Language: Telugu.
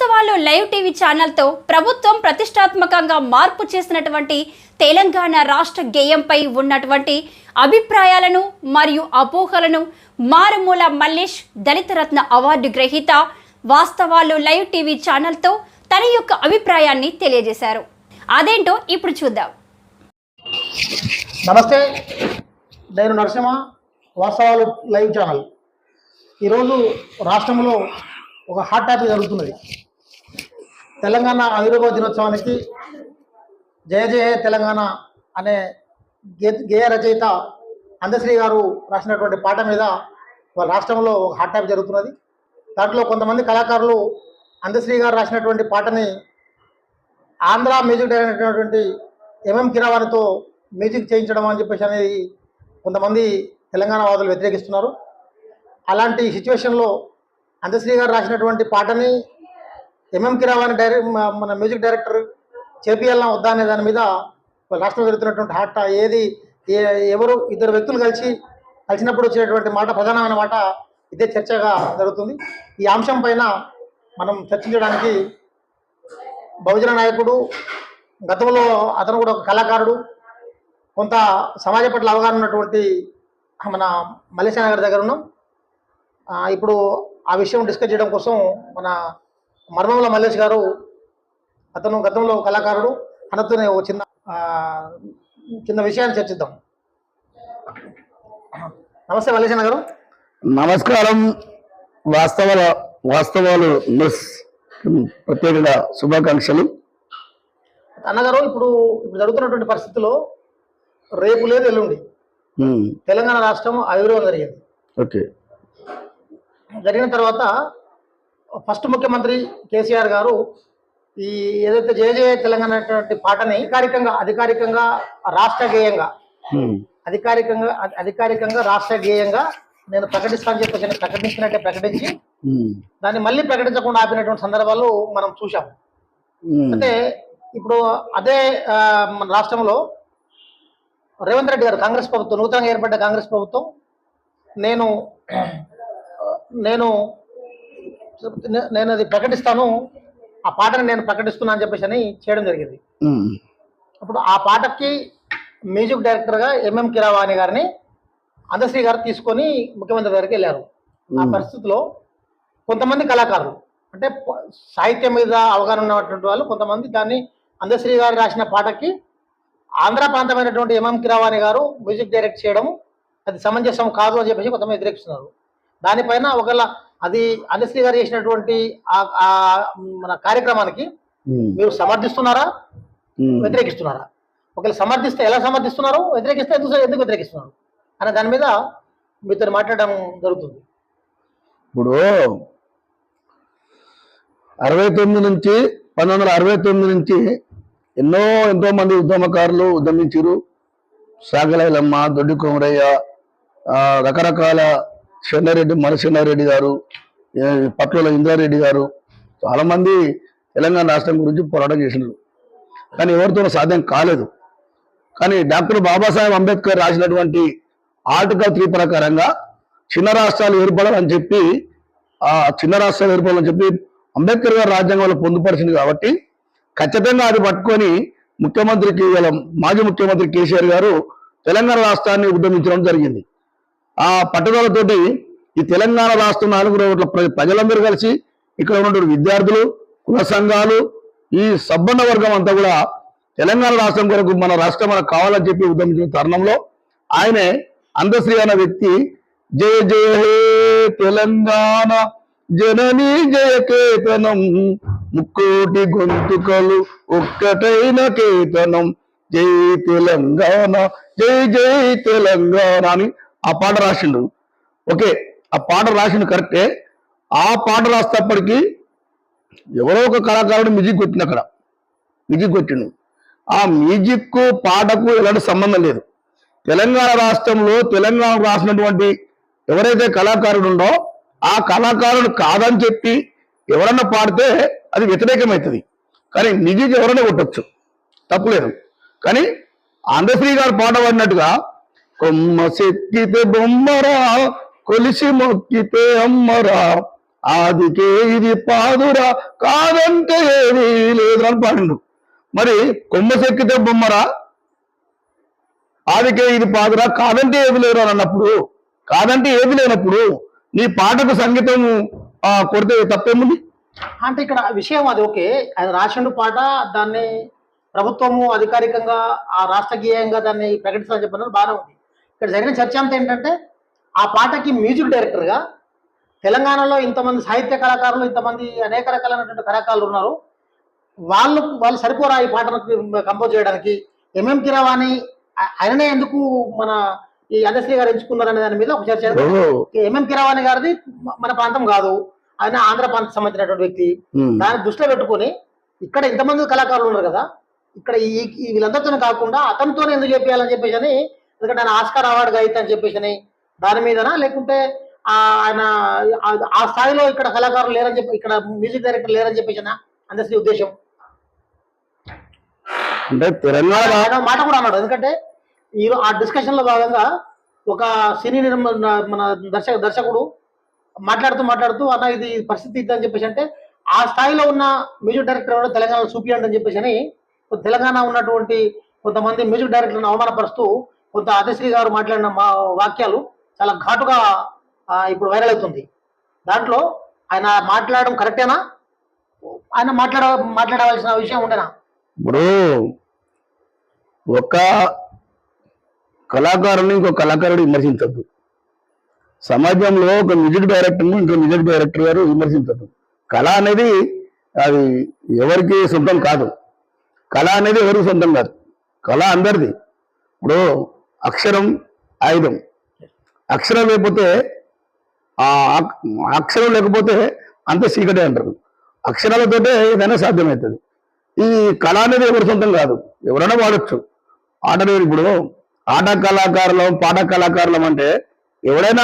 లైవ్ టీవీ ఛానల్తో ప్రభుత్వం ప్రతిష్టాత్మకంగా మార్పు చేసినటువంటి తెలంగాణ రాష్ట్ర గేయంపై ఉన్నటువంటి అభిప్రాయాలను మరియు అపోహలను మారుమూల మల్లేష్ దళిత రత్న అవార్డు గ్రహీత వాస్తవాలు లైవ్ టీవీ ఛానల్తో తన యొక్క అభిప్రాయాన్ని తెలియజేశారు. అదేంటో ఇప్పుడు చూద్దాం. నమస్తే నేను నరసింహ వాస్తవాలు లైవ్ ఛానల్. ఈరోజు రాష్ట్రంలో ఒక హాట్ టాపిక్ జరుగుతున్నది. తెలంగాణ ఆవిర్భావ దినోత్సవానికి జయ జయ తెలంగాణ అనే గే గేయ రచయిత అందశ్రీ గారు రాసినటువంటి పాట మీద రాష్ట్రంలో ఒక హాట్ టాప్ జరుగుతున్నది. దాంట్లో కొంతమంది కళాకారులు అందశ్రీ గారు రాసినటువంటి పాటని ఆంధ్ర మ్యూజిక్ డైరెక్టర్ అయినటువంటి ఎంఎం కిరావారితో మ్యూజిక్ చేయించడం అని చెప్పేసి అనేది కొంతమంది తెలంగాణ వాదులు వ్యతిరేకిస్తున్నారు. అలాంటి సిచ్యువేషన్లో అందశ్రీ గారు రాసినటువంటి పాటని ఎంఎం కిరావాని డైరెక్ట్ మన మ్యూజిక్ డైరెక్టర్ చేపియాలన్నా వద్దా అనే దాని మీద రాష్ట్రంలో జరుగుతున్నటువంటి హాట్ ఏది ఎవరు ఇద్దరు వ్యక్తులు కలిసి కలిసినప్పుడు వచ్చినటువంటి మాట ప్రధానమైన మాట ఇదే చర్చగా జరుగుతుంది. ఈ అంశం పైన మనం చర్చించడానికి బహుజన నాయకుడు గతంలో అతను కూడా ఒక కళాకారుడు కొంత సమాజం పట్ల అవగాహన ఉన్నటువంటి మన మల్లేశ్వర గారి దగ్గర ఉన్నాం. ఇప్పుడు ఆ విషయం డిస్కస్ చేయడం కోసం మన మర్మముల మల్లేష్ గారు అతను గతంలో కళాకారుడు. అనతోనే ఒక చిన్న చిన్న విషయాన్ని చర్చిద్దాం. నమస్తే మల్లేశ్వర గారు. నమస్కారం. వాస్తవాల వాస్తవాలు న్యూస్ ప్రత్యేకంగా శుభాకాంక్షలు. అన్నగారు ఇప్పుడు ఇప్పుడు జరుగుతున్నటువంటి పరిస్థితుల్లో రేపు లేదు ఎల్లుండి. తెలంగాణ రాష్ట్రం ఆవిర్భావం జరిగింది. ఓకే. జరిగిన తర్వాత ఫస్ట్ ముఖ్యమంత్రి కేసీఆర్ గారు ఈ ఏదైతే జయ జయ తెలంగాణ అనేటువంటి పాటని అధికారికంగా అధికారికంగా రాష్ట్ర గేయంగా అధికారికంగా అధి- అధికారికంగా రాష్ట్ర గేయంగా నేను ప్రకటిస్తాను చెప్పేసి ప్రకటించినట్టే ప్రకటించి దాన్ని మళ్ళీ ప్రకటించకుండా ఆపినటువంటి సందర్భాలు మనం చూసాం అంటే ఇప్పుడు అదే మన రాష్ట్రంలో రేవంత్ రెడ్డి గారు కాంగ్రెస్ ప్రభుత్వం నూతనంగా ఏర్పడ్డ కాంగ్రెస్ ప్రభుత్వం నేను నేను నేను అది ప్రకటిస్తాను ఆ పాటను నేను ప్రకటిస్తున్నా అని చెప్పేసి అని చేయడం జరిగింది. అప్పుడు ఆ పాటకి మ్యూజిక్ డైరెక్టర్గా ఎంఎం కిరావాణి గారిని అందశ్రీ గారు తీసుకొని ముఖ్యమంత్రి గారికి వెళ్ళారు. ఆ. పరిస్థితిలో కొంతమంది కళాకారులు అంటే సాహిత్యం మీద అవగాహన ఉన్నటువంటి వాళ్ళు కొంతమంది దాన్ని అందశ్రీ గారు రాసిన పాటకి ఆంధ్ర ప్రాంతమైనటువంటి ఎంఎం కిరావాణి గారు మ్యూజిక్ డైరెక్ట్ చేయడం అది సమంజసం కాదు అని చెప్పేసి కొంతమంది వ్యతిరేకిస్తున్నారు దానిపైన ఒకవేళ అది అందశ్రీ గారు చేసినటువంటి ఆ- మన కార్యక్రమానికి మీరు సమర్థిస్తున్నారా. వ్యతిరేకిస్తున్నారా? ఒకవేళ సమర్థిస్తే ఎలా సమర్థిస్తున్నారు? వ్యతిరేకిస్తే ఎందుకు ఎందుకు వ్యతిరేకిస్తున్నారు? అనే దాని మీద మీతో మాట్లాడడం జరుగుతుంది. ఇప్పుడు అరవై తొమ్మిది నుంచి పంతొమ్మిది వందల అరవై తొమ్మిది నుంచి ఎన్నో ఎంతో మంది ఉద్యమకారులు ఉద్యమించారు సాగలైలమ్మ దొడ్డి కొమరయ్య ఆ, రకరకాల చెన్నారెడ్డి మరచెన్నారెడ్డి గారు ఏ, పట్ల ఇంద్రారెడ్డి గారు చాలామంది తెలంగాణ రాష్ట్రం గురించి పోరాటం చేసినారు. కానీ ఎవరితోనూ సాధ్యం కాలేదు. కానీ డాక్టర్ బాబాసాహెబ్ అంబేద్కర్ రాసినటువంటి ఆర్టికల్ త్రీ ప్రకారంగా చిన్న రాష్ట్రాలు ఏర్పడాలని చెప్పి ఆ చిన్న రాష్ట్రాలు ఏర్పడాలని చెప్పి అంబేద్కర్ గారు రాజ్యాంగంలో పొందుపరిచింది కాబట్టి ఖచ్చితంగా అది పట్టుకొని ముఖ్యమంత్రికి మాజీ ముఖ్యమంత్రి కేసీఆర్ గారు తెలంగాణ రాష్ట్రాన్ని ఉద్యమించడం జరిగింది. ఆ పట్టుదలతోటి ఈ తెలంగాణ రాష్ట్రం నాలుగు రోడ్ల ప్రజలందరూ కలిసి ఇక్కడ ఉన్నటువంటి విద్యార్థులు కుల సంఘాలు ఈ సబ్బన్న వర్గం అంతా కూడా తెలంగాణ రాష్ట్రం కొరకు మన రాష్ట్రం మనకు కావాలని చెప్పి ఉద్యమించిన తరుణంలో ఆయనే అందశ్రీ అనే వ్యక్తి జయ జయ హే తెలంగాణ జనని జయ కేతనం ముక్కోటి గొంతుకలు ఒక్కటైన కేతనం. జై తెలంగాణ జై జై తెలంగాణ అని ఆ పాట రాసిండు. ఓకే ఆ పాట రాసిండు కరెక్టే. ఆ పాట రాసేటప్పటికి ఎవరో ఒక కళాకారుడు మ్యూజిక్ కొట్టిన అక్కడ. మ్యూజిక్ కొట్టిండు. ఆ మ్యూజిక్ పాటకు ఎలాంటి సంబంధం లేదు. తెలంగాణ రాష్ట్రంలో తెలంగాణ రాసినటువంటి ఎవరైతే కళాకారుడు ఉందో ఆ కళాకారుడు కాదని చెప్పి ఎవరన్నా పాడితే అది వ్యతిరేకమవుతుంది కానీ మ్యూజిక్ ఎవరైనా కొట్టచ్చు. తప్పులేదు. కానీ అందశ్రీ గారు పాట పాడినట్టుగా కొమ్మ సెక్కితే బొమ్మరా కొలిసి మొక్కితే అమ్మరా. ఆదికే ఇది పాదురా కాదంటే ఏది లేదు అని పాడిండు. మరి కొమ్మ సెక్కితే బొమ్మరా ఆదికే ఇది పాదురా కాదంటే ఏది లేరు అని అన్నప్పుడు కాదంటే ఏది లేనప్పుడు నీ పాటకు సంగీతం కొడితే తప్పేముంది? అంటే ఇక్కడ విషయం అది ఓకే. అది రాసిండు పాట దాన్ని ప్రభుత్వము అధికారికంగా ఆ రాష్ట్ర గేయంగా దాన్ని ప్రకటిస్తామని చెప్పినది బాగానే ఉంది. ఇక్కడ జరిగిన చర్చ అంతా ఏంటంటే ఆ పాటకి మ్యూజిక్ డైరెక్టర్గా తెలంగాణలో ఇంతమంది సాహిత్య కళాకారులు ఇంతమంది అనేక రకాలైనటువంటి కళాకారులు ఉన్నారు. వాళ్ళు వాళ్ళు సరిపోరా ఈ పాటను కంపోజ్ చేయడానికి? ఎంఎం కిరవాణి ఆయననే ఎందుకు మన ఈ అందశ్రీ గారు ఎంచుకున్నారనే దాని మీద ఒక చర్చ ఎంఎం కిరవాణి గారిది మన ప్రాంతం కాదు. ఆయన ఆంధ్ర ప్రాంతం సంబంధించినటువంటి వ్యక్తి. దాన్ని దృష్టిలో పెట్టుకొని ఇక్కడ ఇంతమంది కళాకారులు ఉన్నారు కదా ఇక్కడ ఈ ఈ వీళ్ళందరితో కాకుండా అతనితోనే ఎందుకు చెప్పేయాలని చెప్పేసి అని ఎందుకంటే ఆయన ఆస్కార్ అవార్డు అయితే అని చెప్పేసి అని దాని మీదనా? లేకుంటే ఆయన ఆ- స్థాయిలో ఇక్కడ కళాకారులు లేరని చెప్పి ఇక్కడ మ్యూజిక్ డైరెక్టర్ లేరని చెప్పేసి అందరి ఉద్దేశం. అంటే తెలంగాణ ఆయన మాట కూడా అన్నాడు. ఎందుకంటే ఈ ఆ డిస్కషన్లో భాగంగా ఒక సినీ నిర్మ మన దర్శక దర్శకుడు మాట్లాడుతూ మాట్లాడుతూ అన్న ఇది పరిస్థితి ఇది? అని చెప్పేసి అంటే ఆ స్థాయిలో ఉన్న మ్యూజిక్ డైరెక్టర్ ఎవరో? తెలంగాణలో చూపియండి అని చెప్పేసి అని తెలంగాణ ఉన్నటువంటి కొంతమంది మ్యూజిక్ డైరెక్టర్లను అవమానపరుస్తూ కొంత అతిశ్రీ గారు మాట్లాడిన మా వాక్యాలు చాలా ఘాటుగా ఇప్పుడు వైరల్ అవుతుంది. దాంట్లో ఆయన మాట్లాడడం కరెక్టేనా? ఆయన మాట్లాడ మాట్లాడవలసిన విషయం ఉండేనా? ఇప్పుడు ఒక కళాకారుని ఇంకో కళాకారుడు విమర్శించద్దు. సమాజంలో ఒక మ్యూజిక్ డైరెక్టర్ను ఇంకో మ్యూజిక్ డైరెక్టర్ గారు విమర్శించద్దు. కళ అనేది అది ఎవరికి సొంతం కాదు. కళ అనేది ఎవరికి సొంతం కాదు. కళ అందరిది. ఇప్పుడు అక్షరం ఆయుధం అక్షరం లేకపోతే ఆ అక్షరం లేకపోతే అంత చీకటే అంటారు. అక్షరాలతోటే ఏదైనా సాధ్యమవుతుంది. ఈ కళ అనేది ఎవరి సొంతం కాదు. ఎవరైనా వాడచ్చు. ఆట ఇప్పుడు. ఆట కళాకారులం పాట కళాకారులం అంటే ఎవడైనా